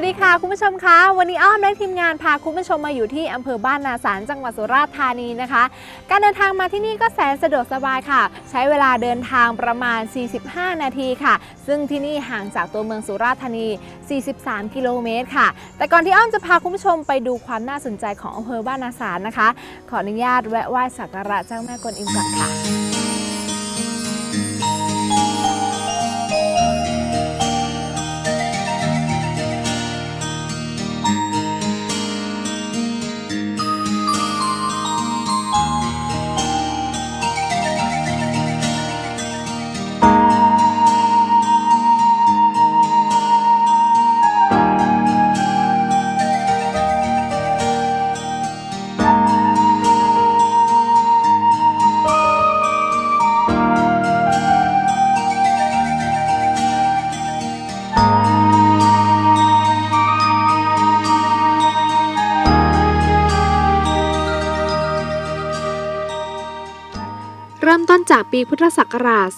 วัสดีค่ะ คุณผู้ชมคะวันนี้อ้อมและทีมงานพาคุณผู้ชมมาอยู่ที่อำเภอบ้านนาสารจังหวัดสุราษฎร์ธานีนะคะ การเดินทางมาที่นี่ก็แสนสะดวกสบายค่ะ ใช้เวลาเดินทางประมาณ 45 นาทีค่ะ ซึ่งที่นี่ห่างจากตัวเมืองสุราษฎร์ธานี 43 กิโลเมตรค่ะ แต่ก่อนที่อ้อมจะพาคุณผู้ชมไปดูความน่าสนใจของอำเภอบ้านนาสารนะคะ ขออนุญาตแวะไหว้สักการะเจ้าแม่กวนอิมก่อนค่ะ จากปีพุทธศักราช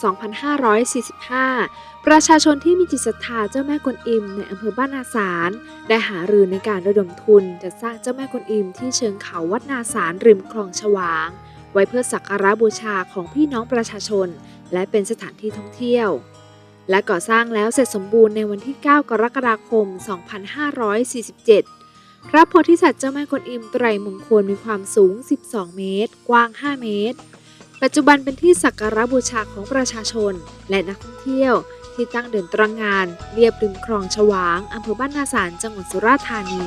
2545 ประชาชนที่มีจิตศรัทธาเจ้าแม่กวนอิมในอำเภอบ้านนาสารได้หารือในการระดมทุนจะสร้างเจ้าแม่กวนอิมที่เชิงเขาวัดนาสารริมคลองฉวาง ไว้เพื่อสักการะบูชาของพี่น้องประชาชน และเป็นสถานที่ท่องเที่ยว และก่อสร้างแล้วเสร็จสมบูรณ์ในวันที่ 9 กรกฎาคม 2547พระโพธิสัตว์เจ้าแม่กวนอิมไตรมงคลมีความสูง 12 เมตร กว้าง 5 เมตร ปัจจุบันเป็นที่สักการะบูชาของประชาชน และนักท่องเที่ยว ที่ตั้งเดินตระงงานเรียบริมคลองฉวางอำเภอบ้านนาสารจังหวัดสุราษฎร์ธานี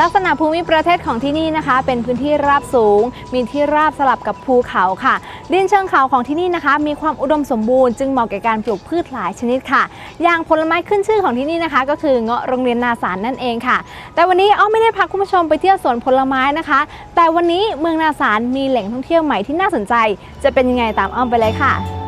ลักษณะภูมิประเทศของที่นี่นะคะ เป็นพื้นที่ราบสูง มีที่ราบสลับกับภูเขาค่ะ ดินเชิงเขาของที่นี่นะคะ มีความอุดมสมบูรณ์จึงเหมาะแก่การปลูกพืชหลายชนิดค่ะ อย่างผลไม้ขึ้นชื่อของที่นี่นะคะ ก็คือเงาะโรงเรียนนาสารนั่นเองค่ะ แต่วันนี้อ้อมไม่ได้พาคุณผู้ชมไปเที่ยวสวนผลไม้นะคะ แต่วันนี้เมืองนาสารมีแหล่งท่องเที่ยวใหม่ที่น่าสนใจ จะเป็นยังไงตามอ้อมไปเลยค่ะ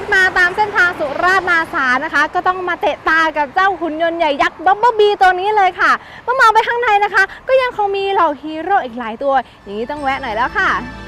ถมาตามเส้นทางสุราษฎร์นาสานะคะ ก็ต้องมาเตะตากับเจ้าหุ่นยนต์ใหญ่ยักษ์บับเบิลบีตัวนี้เลยค่ะเมื่อมองไปข้างในนะคะ ก็ยังคงมีเหล่าฮีโร่อีกหลายตัว อย่างนี้ต้องแวะหน่อยแล้วค่ะ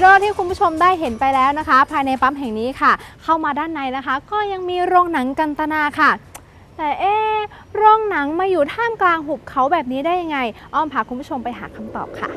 โร่ที่คุณผู้ชมได้เห็นไปแล้วนะคะ ภายในปั๊มแห่งนี้ค่ะ เข้ามาด้านในนะคะ ก็ยังมีโรงหนังกันตนาค่ะ แต่เอ๊โรงหนังมาอยู่ท่ามกลางหุบเขาแบบนี้ได้ยังไง อ้อมพาคุณผู้ชมไปหาคำตอบค่ะ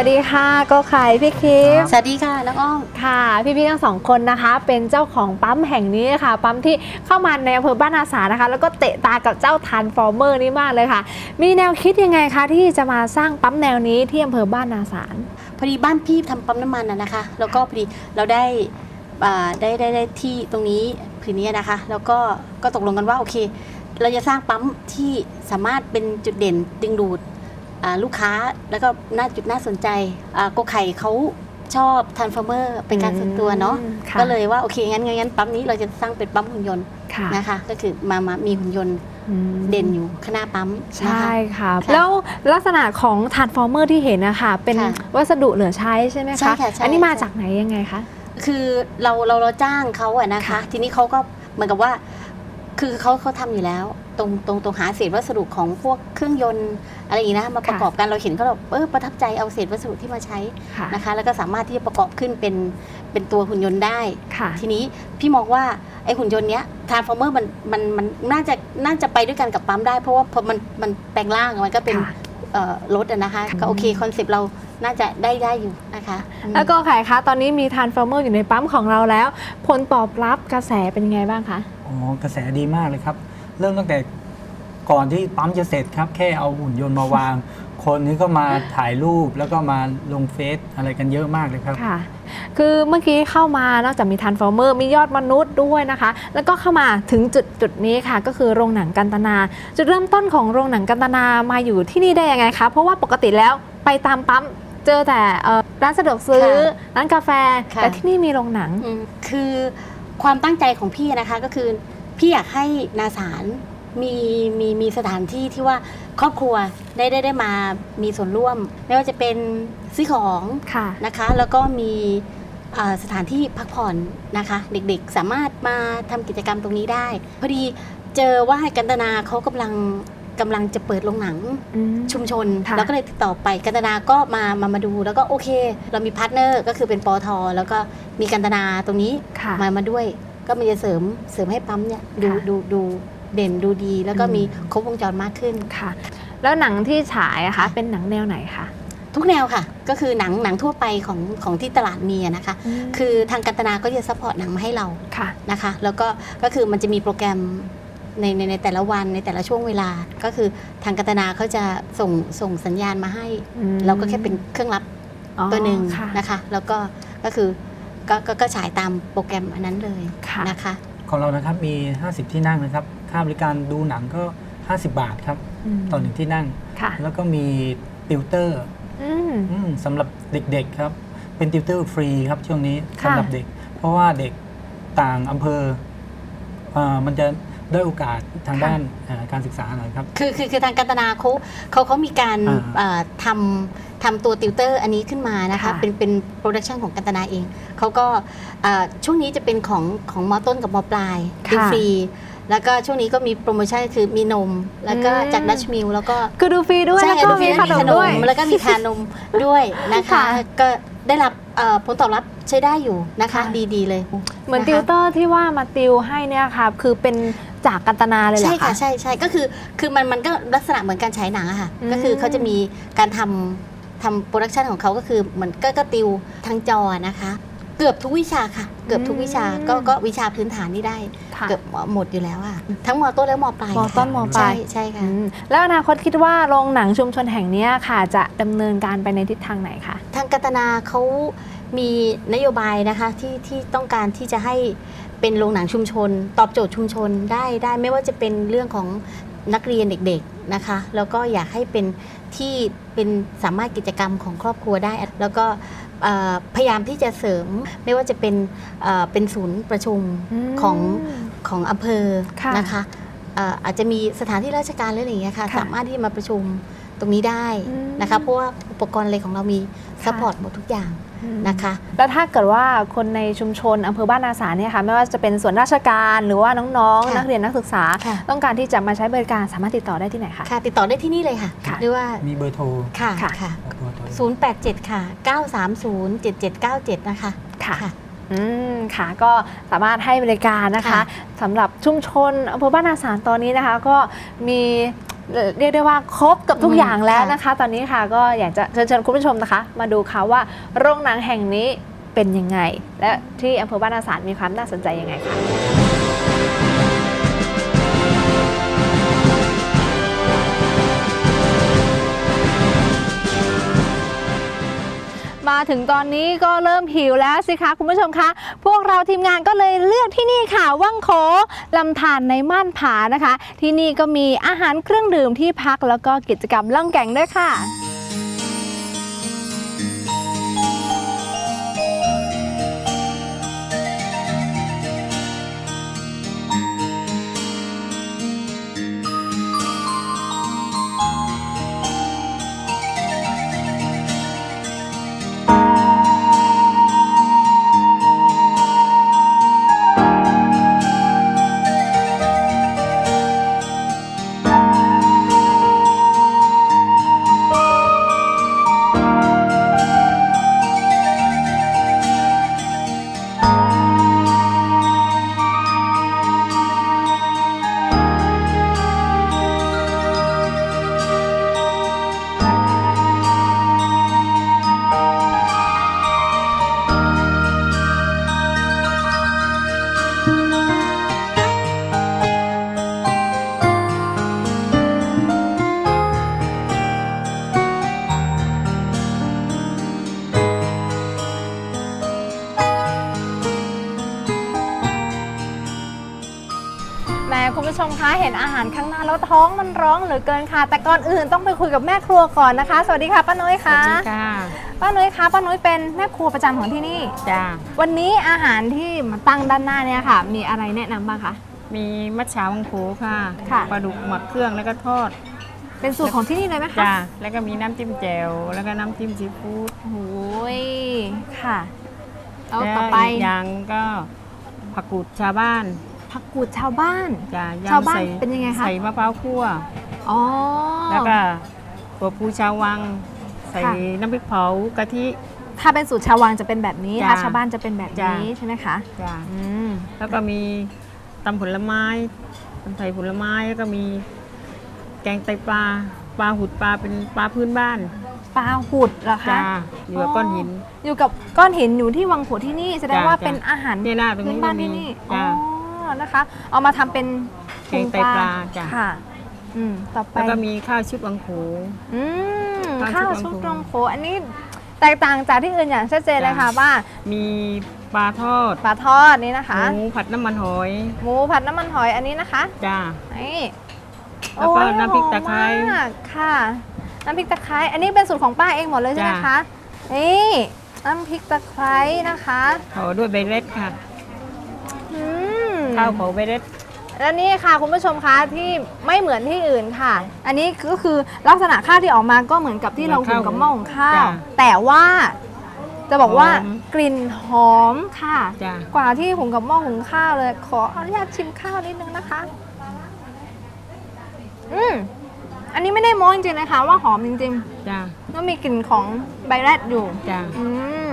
วัสวัสดีค่ะก็ไข่พี่คิมสวัสดีค่ะน้องอ้อมค่ะ พี่ๆทั้งสองคนนะคะ เป็นเจ้าของปั๊มแห่งนี้ค่ะ ปั๊มที่เข้ามาในอำเภอบ้านอาสานะคะ แล้วก็เตะตากับเจ้าทันฟอร์เมอร์นี่มากเลยค่ะ มีแนวคิดยังไงคะที่จะมาสร้างปั๊มแนวนี้ที่อำเภอบ้านนาสารพอดีบ้านพี่ทำปั๊มน้ำมันนะนะคะ แล้วก็พอดีเราได้อ่าได้ได้ได้ที่ตรงนี้ผืนนี้นะคะ แล้วก็ก็ตกลงกันว่าโอเค เราจะสร้างปั๊มที่สามารถเป็นจุดเด่นดึงดูดอ่า ลูกค้าแล้วก็น่าจุดน่าสนใจอ่าโกไข่เขาชอบทันฟอร์เมอร์เป็นการส่วนตัวเนาะอืมค่ะก็เลยว่าโอเคงั้นงั้นงั้นปั๊มนี้เราจะสร้างเป็นปั๊มหุ่นยนต์ค่ะนะคะ ก็คือมามามีหุ่นยนต์อืมเด่นอยู่ข้างหน้าปั๊มนะคะใช่ค่ะค่ะแล้วลักษณะของทานฟอร์เมอร์ที่เห็นนะคะเป็นค่ะวัสดุเหลือใช้ใช่ไหมใช่คะค่ะใช่อันนี้มาใช่จากไหนยังไงคะคือเราเราเราจ้างเขาอะนะคะค่ะทีนี้เขาก็เหมือนกับว่า คือเขาเขาทำอยู่แล้ว ตรงตรงตรงหาเศษวัสดุของพวกเครื่องยนต์อะไรอย่างนี้นะมาประกอบกันเราเห็นเขาแบบเออประทับใจเอาเศษวัสดุที่มาใช้ค่ะนะคะ แล้วก็สามารถที่จะประกอบขึ้นเป็นเป็นตัวหุ่นยนต์ได้ค่ะทีนี้พี่มองว่าไอ้หุ่นยนต์เนี้ยทาร์ฟอร์เมอร์มันมันมันน่าจะน่าจะไปด้วยกันกับปั๊มได้ เพราะว่าพอมันมันแปลงร่างมันก็เป็นค่ะเอ่อรถอะนะคะก็โอเคคอนเซปต์เราน่าจะได้ได้อยู่นะคะอืมแล้วก็ไข่คะตอนนี้มีทานฟอร์เมอร์อยู่ในปั๊มของเราแล้ว ผลตอบรับกระแสเป็นยังไงบ้างคะอ๋อกระแสดีมากเลยครับ เริ่มตั้งแต่ก่อนที่ปั๊มจะเสร็จครับ แค่เอาหุ่นยนต์มาวาง คนนี้ก็มาถ่ายรูปแล้วก็มาลงเฟซอะไรกันเยอะมากเลยครับ ค่ะ คือเมื่อกี้เข้ามานอกจากมีทานฟอร์เมอร์มียอดมนุษย์ด้วยนะคะ แล้วก็เข้ามาถึงจุดจุดนี้ค่ะ ก็คือโรงหนังกันตนา จุดเริ่มต้นของโรงหนังกันตนามาอยู่ที่นี่ได้ยังไงคะ เพราะว่าปกติแล้วไปตามปั๊มเจอแต่เอ่อร้านสะดวกซื้อร้านกาแฟค่ะแต่ที่นี่มีโรงหนังอืมคือความตั้งใจของพี่นะคะก็คือ พี่อยากให้นาสารมีมีมีสถานที่ที่ว่าครอบครัวได้ได้ได้มามีส่วนร่วม ไม่ว่าจะเป็นซื้อของค่ะนะคะ แล้วก็มีเอ่อสถานที่พักผ่อนนะคะ เด็กๆสามารถมาทำกิจกรรมตรงนี้ได้ พอดีเจอว่ากันตนาเขากำลังกำลังจะเปิดโรงหนังอืมชุมชนค่ะแล้วก็เลยติดต่อไปกันตนาก็มามามาดูแล้วก็โอเค เรามีพาร์ทเนอร์ก็คือเป็นปอทแล้วก็มีกันตนาตรงนี้ค่ะมามาด้วย ก็มันจะเสริมเสริมให้ปั๊มเนี่ยดูค่ะดูดูเด่นดูดี แล้วก็อืม มีครบวงจรมากขึ้น ค่ะ แล้วหนังที่ฉายอะคะค่ะเป็นหนังแนวไหนคะทุกแนวค่ะ ก็คือหนังหนังทั่วไปของของที่ตลาดมีอะนะคะ คือทางกันตนาก็จะซัพพอร์ตหนังมาให้เราค่ะ นะคะ แล้วก็ก็คือมันจะมีโปรแกรมในในในแต่ละวันในแต่ละช่วงเวลา ก็คือทางกันตนาเขาจะส่งส่งสัญญาณมาให้อืมเราก็แค่เป็นเครื่องรับอ๋อตัวหนึ่งค่ะนะคะ แล้วก็ก็คือ ก็ก็ก็ฉายตามโปรแกรมอันนั้นเลยค่ะนะคะ ของเรานะครับมี 50 ที่นั่งนะครับ ค่าบริการดูหนังก็ 50 บาทครับมต่อหนึ่งที่นั่ง ค่ะแล้วก็มีติวเตอร์อืม อืมสำหรับเด็กๆครับ เป็นติวเตอร์ฟรีครับช่วงนี้ค่ะ สำหรับเด็ก เพราะว่าเด็กต่างอำเภอเอ่อมันจะ ได้โอกาสทางด้านเอ่อการศึกษาหน่อยครับ คือคือคือทางกันตนาเขาเขาเขามีการอ่าเอ่อทำทำตัวติวเตอร์อันนี้ขึ้นมานะคะค่ะเป็นเป็นโปรดักชันของกันตนาเอง เขาก็เอ่อช่วงนี้จะเป็นของของมอต้นกับมอปลายค่ะดูฟรีแล้วก็ช่วงนี้ก็มีโปรโมชั่นคือมีนม แล้วก็อืมจากดัชมิลแล้วก็คือดูฟรีด้วยใช่แล้วก็ดูฟรีมีขนมด้วยแล้วก็มีทานมด้วยนะคะค่ะก็ได้รับเอ่อผลตอบรับใช้ได้อยู่นะคะค่ะดีๆเลย เหมือนนะคะติวเตอร์ที่ว่ามาติวให้เนี่ยค่ะคือเป็น จากกันตนาเลยเหรอใช่คะค่ะใช่ใช่ก็คือคือมันมันก็ลักษณะเหมือนการฉายหนังอะค่ะอืมก็คือเขาจะมีการทำทำโปรดักชันของเขาก็คือเหมือนก็ก็ติวทางจอนะคะ เกือบทุกวิชาค่ะ เกือบทุกวิชาก็ก็วิชาพื้นฐานนี่ได้ค่ะเกือบหมดอยู่แล้วอะทั้งมอต้นและมอปลายมต้นมปลายใช่ใช่ค่ะอืมแล้วอนาคตคิดว่าโรงหนังชุมชนแห่งเนี้ยค่ะ จะดำเนินการไปในทิศทางไหนคะทางกัตนาเขามีนโยบายนะคะที่ที่ต้องการที่จะให้ เป็นโรงหนังชุมชน ตอบโจทย์ชุมชนได้ได้ไม่ว่าจะเป็นเรื่องของนักเรียนเด็กๆนะคะ แล้วก็อยากให้เป็นที่เป็นสามารถกิจกรรมของครอบครัวได้ แล้วก็เอ่อพยายามที่จะเสริมไม่ว่าจะเป็นเอ่อเป็นศูนย์ประชุมมของของอำเภอค่ะนะคะเอ่ออาจจะมีสถานที่ราชการหรืออะไรอย่างเงี้ยค่ะค่ะสามารถที่จะมาประชุมตรงนี้ได้อืมนะคะเพราะว่าอุปกรณ์อะไรของเรามีซัพพอร์ตหมดทุกอย่างอืม นะคะ แล้วถ้าเกิดว่าคนในชุมชนอำเภอบ้านนาสาเนี่ยค่ะไม่ว่าจะเป็นส่วนราชการหรือว่าน้องๆค่ะนักเรียนนักศึกษาค่ะต้องการที่จะมาใช้บริการสามารถติดต่อได้ที่ไหนคะค่ะ ติดต่อได้ที่นี่เลยค่ะค่ะหรือว่ามีเบอร์โทรค่ะค่ะค่ะเบอร์โทร087 ค่ะ 930 7797 นะคะค่ะค่ะอืมค่ะก็สามารถให้บริการนะคะค่ะสำหรับชุมชนอำเภอบ้านนาสารตอนนี้นะคะ ก็มีเอ่อเรียกได้ว่าครบกับทุกอืมอย่างแล้วค่ะนะคะ ตอนนี้ค่ะก็อยากจะเชิญเชิญคุณผู้ชมนะคะ มาดูค่ะว่าโรงหนังแห่งนี้เป็นยังไง และที่อำเภอบ้านนาสารมีความน่าสนใจยังไงค่ะ มาถึงตอนนี้ก็เริ่มหิวแล้วสิคะคุณผู้ชมคะ พวกเราทีมงานก็เลยเลือกที่นี่ค่ะว่างโขลำธารในม่านผานะคะ ที่นี่ก็มีอาหารเครื่องดื่มที่พักแล้วก็กิจกรรมล่องแก่งด้วยค่ะ นอาหารข้างหน้าแล้วท้องมันร้องเหลือเกินค่ะ แต่ก่อนอื่นต้องไปคุยกับแม่ครัวก่อนนะคะ สวัสดีค่ะป้านุ้ยสค่ะวัสดีค่ะ ป้านุ้ยคะป้านุ้ยเป็นแม่ครัวประจำของที่นี่ จ้า วันนี้อาหารที่มาตั้งด้านหน้าเนี่ยค่ะ มีอะไรแนะนำบ้างคะ มีมัทฉาวังโขค่ะ ค่ะ ปลาดุกหมักเครื่องแล้วก็ทอด เป็นสูตรของที่นี่เลยไหมคะจ้า แล้วก็มีน้ำจิ้มแจ่ว แล้วก็น้ำจิ้มซีฟู้ดโอ้ยค่ะ เอาและต่อไปอีกอย่างก็ผักกูดชาวบ้าน ผักกูดชาวบ้าน จ้าชาวบ้านใส่เป็นยังไงคะ ใส่มะพร้าวคั่ว อ๋อ แล้วก็ถั่วพูชาววัง ใส่ค่ะ น้ำพริกเผากะทิ ถ้าเป็นสูตรชาววังจะเป็นแบบนี้จ้ะถ้าชาวบ้านจะเป็นแบบจ้ะนี้ใช่ไหมคะจ้าอืมแล้วก็มีตำผลไม้ตำไทยผลไม้แล้วก็มีแกงไตปลา ปลาหุดปลาเป็นปลาพื้นบ้าน ปลาหุดเหรอคะจ้าอยู่กับก้อนหิน อยู่กับก้อนหินอยู่ที่วังโขที่นี่แสดงจ้ะว่าจ้ะ เป็นอาหารเนี่ยหน้าตรงพื้นนี้บ้าก็นมีที่นี่อ๋จ้า อนะคะ เอามาทำเป็นแกงไตปลาจ้ะ ค่ะ อืมต่อไปแล้วก็มีข้าวชุบวังโข อืมข้าข้าววชุชุบบวัตรงงโขโขอันนี้แตกต่างจากที่อื่นอย่างชัดเจนเลยค่ะว่ามีปลาทอดปลาทอดนี่นะคะ หมูผัดน้ำมันหอยหมูผัดน้ำมันหอยอันนี้นะคะ จ้า นี่แล้วก็โอ้ยน้ำพริกตะไคร้หอมมากค่ะ น้ำพริกตะไคร้อันนี้เป็นสูตรของป้าเองหมดเลยใช่ไหมจ้ะ คะนี่น้ำพริกตะไคร้นะคะ ห่อด้วยใบเล็ดค่ะอืม ข้าวเผาใบเล็ดและนี่ค่ะคุณผู้ชมคะที่ไม่เหมือนที่อื่นค่ะ อันนี้ก็คือลักษณะข้าวที่ออกมาก็เหมือนกับที่เราหุงกับหม้อหุงข้าว จ้ะแต่ว่าจะบอกว่าหอมกลิ่นหอมค่ะ จ้ะ กว่าที่หุงกับหม้อหุงข้าวเลย ขออนุญาตชิมข้าวนิดนึงนะคะ อืมอันนี้ไม่ได้โม้จริงๆเลยค่ะว่าหอมจริงจ้าๆแล้วมีกลิ่นของใบแรดอยู่ จ้า อืม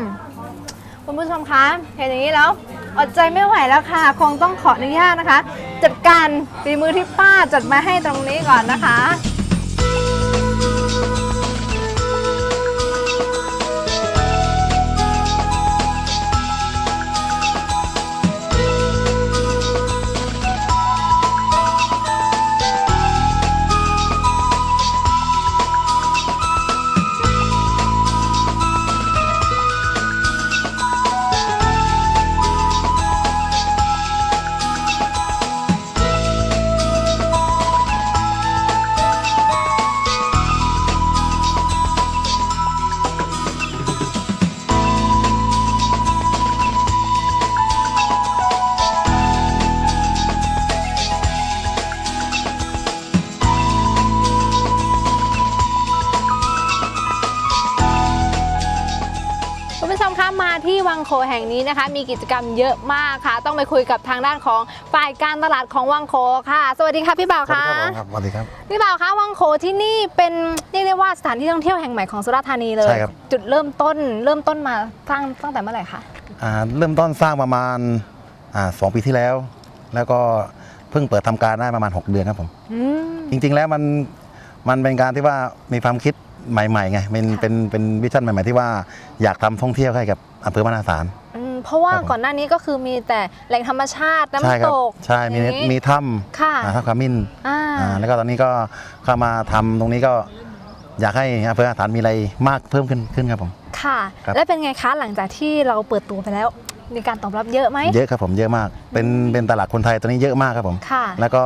คุณผู้ชมคะเห็นอย่างนี้แล้วอดใจไม่ไหวแล้วค่ะ คงต้องขออนุญาตนะคะ จัดการฝีมือที่ป้าจัดมาให้ตรงนี้ก่อนนะคะ ที่วังโคแห่งนี้นะคะ มีกิจกรรมเยอะมากค่ะ ต้องไปคุยกับทางด้านของฝ่ายการตลาดของวังโคค่ะ สวัสดีค่ะพี่บ่าวสวัสค่ะดีครับผมครับสวัสดีครับพี่บ่าวคะวังโขที่นี่เป็นเรียกได้ว่าสถานที่ท่องเที่ยวแห่งใหม่ของสุราษฎร์ธานีเลยใช่ครับจุดเริ่มต้นเริ่มต้นมาสร้างตั้งแต่เมื่อไหร่คะอ่าเริ่มต้นสร้างประมาณอ่าสองปีที่แล้ว แล้วก็เพิ่งเปิดทำการได้ประมาณ 6 เดือนครับผมอืมจริงๆแล้วมันมันเป็นการที่ว่ามีความคิด ใหม่ๆไงเป็นค่ะเป็นเป็นวิชั่นใหม่ๆที่ว่าอยากทำท่องเที่ยวให้กับอำเภอบ้านนาสาร อืมเพราะว่าครับผม ก่อนหน้านี้ก็คือมีแต่แหล่งธรรมชาติใช่คน้ำรัตกใช่มีอย่างนี้มีถ้ค่ะำอ่าถ้ำขมิ้นอ่าอ่าแล้วก็ตอนนี้ก็เข้ามาทำตรงนี้ก็อยากให้อำเภออาสารมีอะไรมากเพิ่มขึ้นขึ้นครับผม ค่ะ ครับ และเป็นไงคะหลังจากที่เราเปิดตัวไปแล้ว มีการตอบรับเยอะไหมเยอะครับผมเยอะมาก เป็นเป็นตลาดคนไทยตอนนี้เยอะมากครับผม ค่ะแล้วก็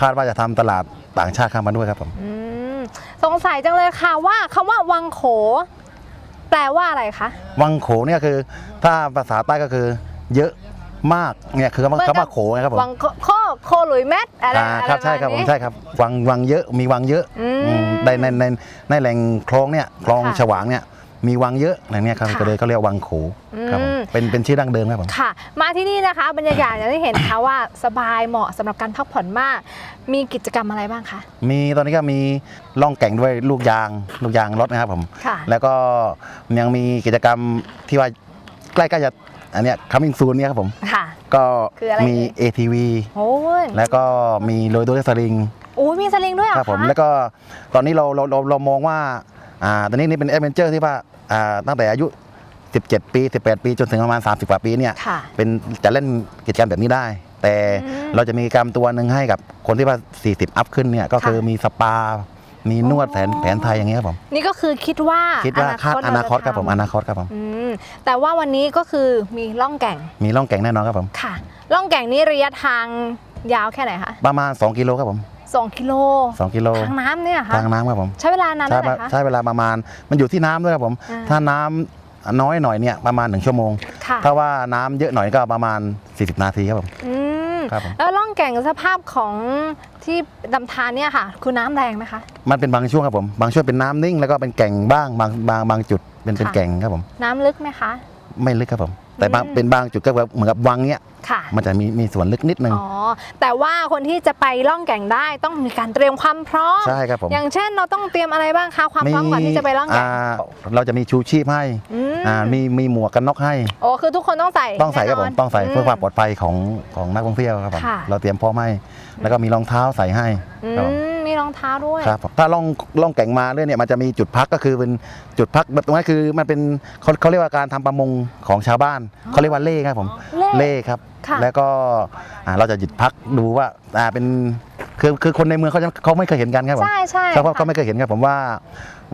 คาดว่าจะทำตลาดต่างชาติเข้ามาด้วยครับผม อืม สงสัยจังเลยค่ะว่าคำว่าวังโข แปลว่าอะไรคะ วังโขเนี่ยคือ ถ้าภาษาใต้ก็คือ เยอะมากเนี่ยคือคำว่าเหมือนกับคำว่าโขไงครับผมวังโคโคโคหลุยแมทอะไรอ่าอะไรครับใช่ครับปะผมมาณนี้ ใช่ครับวังวังเยอะมีวังเยอะอืมอืมในในในในแหล่งคลองเนี่ยคลองค่ะ ฉวางเนี่ย มีวังเยอะอะไรเนี่ยครับค่ะก็เลยก็เรียกวังโขครับผมอืม เป็นเป็นชื่อดั้งเดิมครับผม ค่ะ มาที่นี่นะคะ บรรยากาศอย่างที่เห็นนะคะว่าสบายเหมาะสำหรับการพักผ่อนมาก มีกิจกรรมอะไรบ้างคะ มีตอนนี้ก็มีล่องแก่งด้วยลูกยางลูกยางรถนะครับผม ค่ะ แล้วก็ยังมีกิจกรรมที่ว่าใกล้ๆจะอันเนี้ย coming soon เนี่ยครับผม ค่ะ ก็คืออะไรมี เอ่ย ATV โอ้ยแล้วก็มีโรยตัวด้วยสลิงโอ้ยมีสลิงด้วยเหรอครับผมะแล้วก็ตอนนี้เราเราเราเรามองว่าอ่าตอนนี้นี่เป็นแอดเวนเจอร์ที่ว่าอ่า ตั้งแต่อายุ 17 ปี 18 ปี จนถึงประมาณ 30 กว่าปีเนี่ยค่ะเป็นจะเล่นกิจกรรมแบบนี้ได้ แต่อืมเราจะมีกิจกรรมตัวหนึ่งให้กับคนที่ว่า 40 อัพขึ้นเนี่ยก็คือค่ะมีสปา มีนวดแผนแผนไทยอย่างเงี้ยครับผม นี่ก็คือคิดว่าคิดว่าคาดอนาคตครับผมอนาคตครับผมอืมแต่ว่าวันนี้ก็คือมีล่องแก่ง มีล่องแก่งแน่นอนครับผมค่ะล่องแก่งนี้ระยะทางยาวแค่ไหนคะประมาณ 2 กิโลครับผม 2กิโล2กิโลทางน้ำเนี่ยเหรอค่ะทางน้ำครับผมใช้เวลานานใช้เท่าไหร่คะใช้เวลาประมาณ มันอยู่ที่น้ำด้วยครับผมอ่าถ้าน้ำน้อยหน่อยเนี่ยประมาณ 1 ชั่วโมงค่ะถ้าว่าน้ำเยอะหน่อยก็ประมาณ 40 นาทีครับผมอืมครับผมแล้วล่องแก่งสภาพของที่ดำธารเนี่ยค่ะ คือน้ำแรงไหมคะ มันเป็นบางช่วงครับผมบางช่วงเป็นน้ำนิ่งแล้วก็เป็นแก่งบ้างบางบางบางจุดเป็นเป็นค่ะแก่งครับผมน้ำลึกไหมคะ ไม่ลึกครับผม แต่บางอืมเป็นบางจุดก็แบบเหมือนกับวังเนี้ยค่ะ มันจะมีมีส่วนลึกนิดนึง อ๋อ แต่ว่าคนที่จะไปล่องแก่งได้ต้องมีการเตรียมความพร้อม ใช่ครับผม อย่างเช่นเราต้องเตรียมอะไรบ้างคะความพร้อมก่อนที่จะไปล่องแก่งาเราจะมีชูชีพให้อืม อ่ามีมีหมวกกันน็อกให้ โอ้คือทุกคนต้องใส่ต้องใส่ครับผมแน่นนต้องใส่เพื่อความปลอดภัยของของนักท่องเที่ยวครับผมค่ะ เราเตรียมพร้อมให้ แล้วก็มีรองเท้าใส่ให้อืครับผมมมีรองเท้าด้วย ครับผมถ้าล่องล่องแก่งมาเรื่อยเนี่ยมันจะมีจุดพักก็คือเป็นจุดพักตรงนั้นคือมันเป็นเขาเขาเรียกว่าการทำประมงของชาวบ้านเขาเรียกว่าเล่ครับผมเล่เล่ครับ ค่ะ แล้วก็อ่าเราจะหยุดพักดูว่าอ่าเป็นคือคือคนในเมืองเขาจะเขาไม่เคยเห็นกันครับผม ใช่ใช่เขาก็ค่ะเขาไม่เคยเห็นครับผมว่า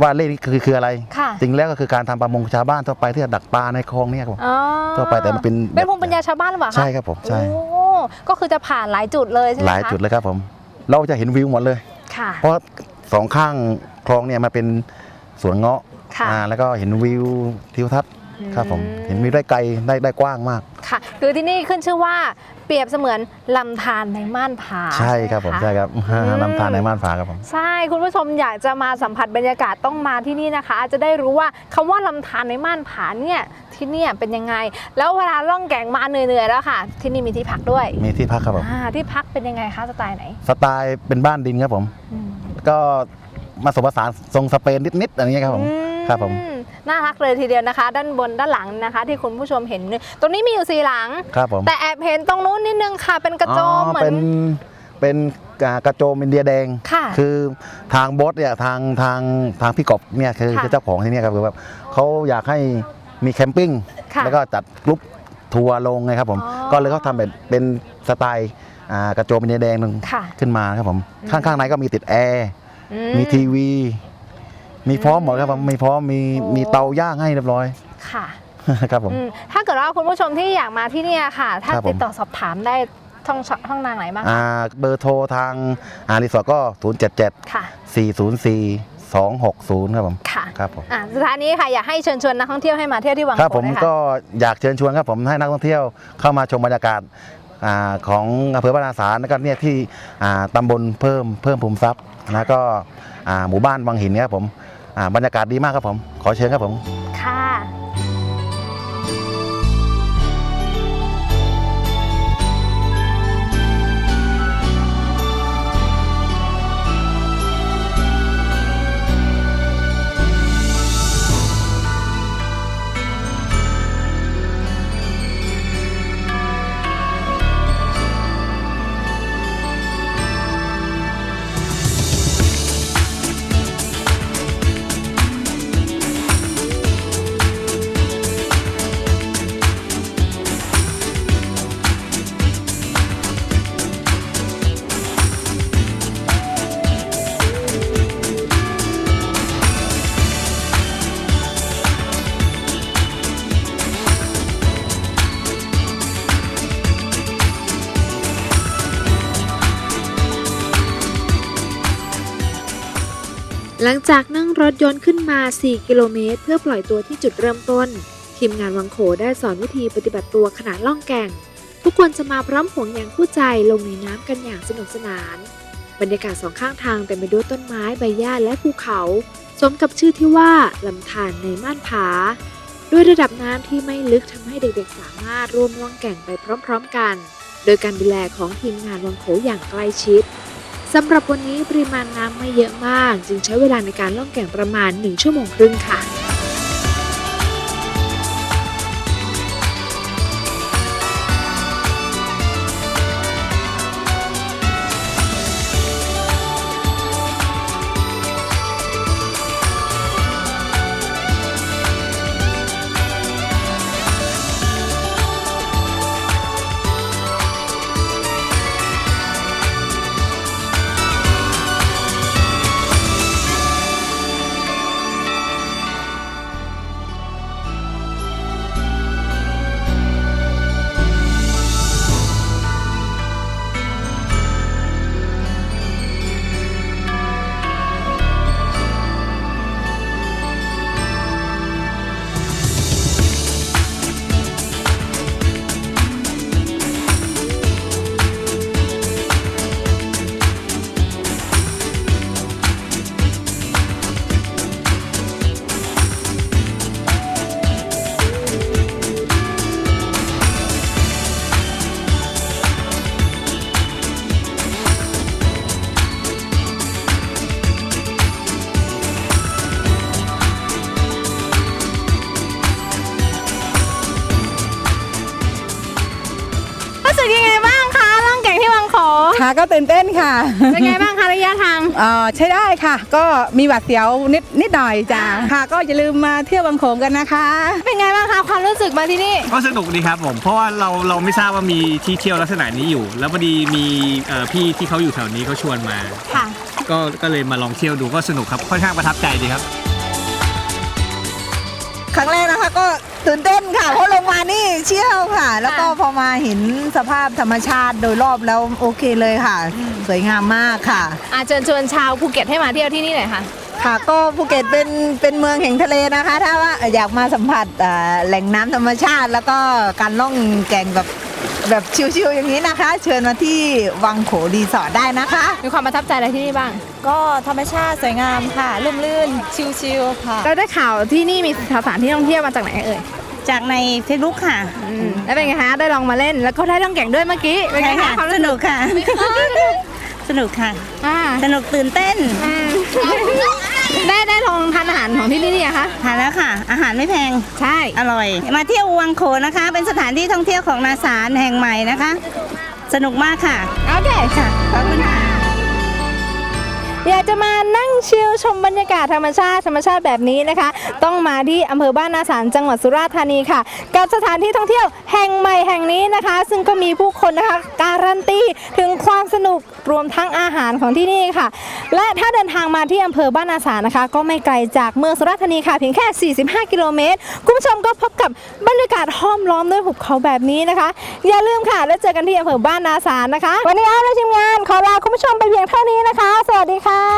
ว่าเล่นี่คือคืออะไร ค่ะ จริงแล้วก็คือการทำประมงชาวบ้านทั่วไปที่จะดักปลาในคลองเนี่ยครับผมอ๋อทั่วไปแต่มันเป็นเป็นภูมิปัญญาชาวบ้านหรือเปล่าคะใช่ครับผมใช่ โอ้ ก็คือจะผ่านหลายจุดเลยใช่ไหมหลายคะจุดเลยครับผม เราจะเห็นวิวหมดเลย ค่ะ เพราะสองข้างคลองเนี่ยมาเป็นสวนเงาะค่ะ อ่าแล้วก็เห็นวิวทิวทัศน์ ครับผมอืมเห็นวิวได้ไกลได้ได้กว้างมากค่ะคือที่นี่ขึ้นชื่อว่าเปรียบเสมือนลำธารในม่านผาใช่ครับผมไหะใช่ครับอืมน้ำทานในม่านฟ้าครับผมใช่คุณผู้ชมอยากจะมาสัมผัสบรรยากาศต้องมาที่นี่นะคะ จะได้รู้ว่าคำว่าลำธารในม่านผาเนี่ยที่เนี่ยเป็นยังไง แล้วเวลาล่องแก่งมาเหนื่อยๆแล้วค่ะ ที่นี่มีที่พักด้วย มีที่พักครับผมอ่าที่พักเป็นยังไงคะสไตล์ไหน สไตล์เป็นบ้านดินครับผมอืมก็มาผสมผสานทรงสเปนนิดๆอะไรเงี้ยครับผมอืมครับผม น่ารักเลยทีเดียวนะคะ ด้านบนด้านหลังนะคะ ที่คุณผู้ชมเห็นเนี่ยตรงนี้มีอยู่สี่หลัง ครับผมแต่แอบเห็นตรงนู้นนิดนึงค่ะ เป็นกระโจมอ๋อเหมือเป็นนเป็นอ่ากระโจมอินเดียแดงค่ะคือทางบอสเนี่ยทางทางทางพี่กบเนี่ยคือค่ะคือเจ้าของที่เนี่ยครับคือแบบเขาอยากให้มีแคมปิ้งค่ะแล้วก็จัดกรุ๊ปทัวร์ลงไงครับผมอ๋อก็เลยเขาทำแบบเป็นสไตล์อ่ากระโจมอินเดียแดงหนึ่งค่ะขึ้นมาครับผมอืมข้างๆในก็มีติดแอร์อืมีทีวี มีพร้อมหมดครับผมมีพร้อมมีโอ้มีเตาย่างให้เรียบร้อย ค่ะครับผม อืมถ้าเกิดว่าคุณผู้ชมที่อยากมาที่เนี่ยค่ะ ถ้าครับผม ติดต่อสอบถามได้ช่องช่องทางไหนบ้างอ่าคะเบอร์โทรทางอ่ารีสอร์ทก็ 0 7 7 ค่ะ 4 0 4 2 6 0 ครับผมค่ะครับผม อ่าสุดท้ายนี้ค่ะอยากให้เชิญชวนนักท่องเที่ยวให้มาเที่ยวที่วังครับโขผมหน่อยค่ะก็อยากเชิญชวนครับผมให้นักท่องเที่ยวเข้ามาชมบรรยากาศอ่าของอำเภอบ้านนาสารแล้วก็เนี่ยที่อ่าตำบลเพิ่มเพิ่มภูมิทรัพย์แล้วก็อ่าหมู่บ้านวังหินเนี่ยครับผมอ่า บรรยากาศดีมากครับผม ขอเชิญครับผม จากนั่งรถยนต์ขึ้นมา 4 กิโลเมตร เพื่อปล่อยตัวที่จุดเริ่มต้น ทีมงานวังโขได้สอนวิธีปฏิบัติตัวขณะล่องแก่ง ทุกคนจะมาพร้อมห่วงยางคู่ใจลงในน้ำกันอย่างสนุกสนาน บรรยากาศสองข้างทางเต็มไปด้วยต้นไม้ใบหญ้าและภูเขา สมกับชื่อที่ว่าลำธารในม่านผา ด้วยระดับน้ำที่ไม่ลึกทำให้เด็กๆ สามารถร่วมล่องแก่งไปพร้อม ๆ กัน โดยการดูแลของทีมงานวังโขอย่างใกล้ชิด สำหรับวันนี้ปริมาณน้ำไม่เยอะมาก จึงใช้เวลาในการล่องแก่งประมาณ 1 ชั่วโมงครึ่งค่ะ ค่ะก็ตื่นเต้นค่ะเป็นไงบ้างคะระยะทางเอ่อใช้ได้ค่ะ ก็มีหวัดเสียวนิดนิดหน่อยจ้ะค่ะ ก็อย่าลืมมาเที่ยวบางโขงกันนะคะ เป็นไงบ้างคะความรู้สึกมาที่นี่ ก็สนุกดีครับผมเพราะว่าเราเราไม่ทราบว่ามีที่เที่ยวลักษณะนี้อยู่ แล้วพอดีมีเอ่อพี่ที่เขาอยู่แถวนี้เขาชวนมาค่ะ ก็ก็เลยมาลองเที่ยวดูก็สนุกครับค่อนข้างประทับใจดีครับ ครั้งแรกนะคะก็ ตื่นเต้นค่ะเพราะลงมานี่เชี่ยวค่ะ แล้วก็พอมาเห็นสภาพธรรมชาติโดยรอบแล้วโอเคเลยค่ะ สวยงามมากค่ะ อาเชิญชวนชาวภูเก็ตให้มาเที่ยวที่นี่หน่อยค่ะ ค่ะก็ภูเก็ตเป็นเป็นเมืองแห่งทะเลนะคะ ถ้าว่าอยากมาสัมผัสเอ่อแหล่งน้ำธรรมชาติ แล้วก็การล่องแก่งแบบแบบชิวๆอย่างนี้นะคะ เชิญมาที่วังโขรีสอร์ทได้นะคะ มีความประทับใจอะไรที่นี่บ้าง ก็ธรรมชาติสวยงามค่ะร่มรื่น ชิลๆค่ะเราได้ข่าวที่นี่มีสถานที่ท่องเที่ยวมาจากไหนเอ่ย จากใน Facebook ค่ะอืมแล้วเป็นไงคะได้ลองมาเล่นแล้วก็ได้ล่องแก่งด้วยเมื่อกี้เป็นไงใช่คะค่ะความสรู้สึกนุกค่ะ สนุกค่ะอ่าสนุกตื่นเต้นอืมได้ได้ลองทานอาหารของที่นี่เนี่ยคะทานแล้วค่ะ อาหารไม่แพงใช่อร่อย มาเที่ยววังโขนนะคะ เป็นสถานที่ท่องเที่ยวของนาสารแห่งใหม่นะคะ สนุกมากค่ะโอเคค่ะขอบคุณค่ะ อยากจะมานั่งชิลชมบรรยากาศธรรมชาติธรรมชาติแบบนี้นะคะ ต้องมาที่อำเภอบ้านนาสารจังหวัดสุราษฎร์ธานีค่ะ กับสถานที่ท่องเที่ยวแห่งใหม่แห่งนี้นะคะ ซึ่งก็มีผู้คนนะคะการันตีถึงความสนุกรวมทั้งอาหารของที่นี่ค่ะ และถ้าเดินทางมาที่อำเภอบ้านนาสารนะคะ ก็ไม่ไกลจากเมืองสุราษฎร์ธานีค่ะเพียงแค่ 45 กิโลเมตรคุณผู้ชมก็พบกับบรรยากาศห้อมล้อมด้วยหุบเขาแบบนี้นะคะ อย่าลืมค่ะแล้วเจอกันที่อำเภอบ้านนาสารนะคะ วันนี้อ้อมและทีมงานขอลาคุณผู้ชมไปเพียงเท่านี้นะคะ สวัสดีค่ะว้า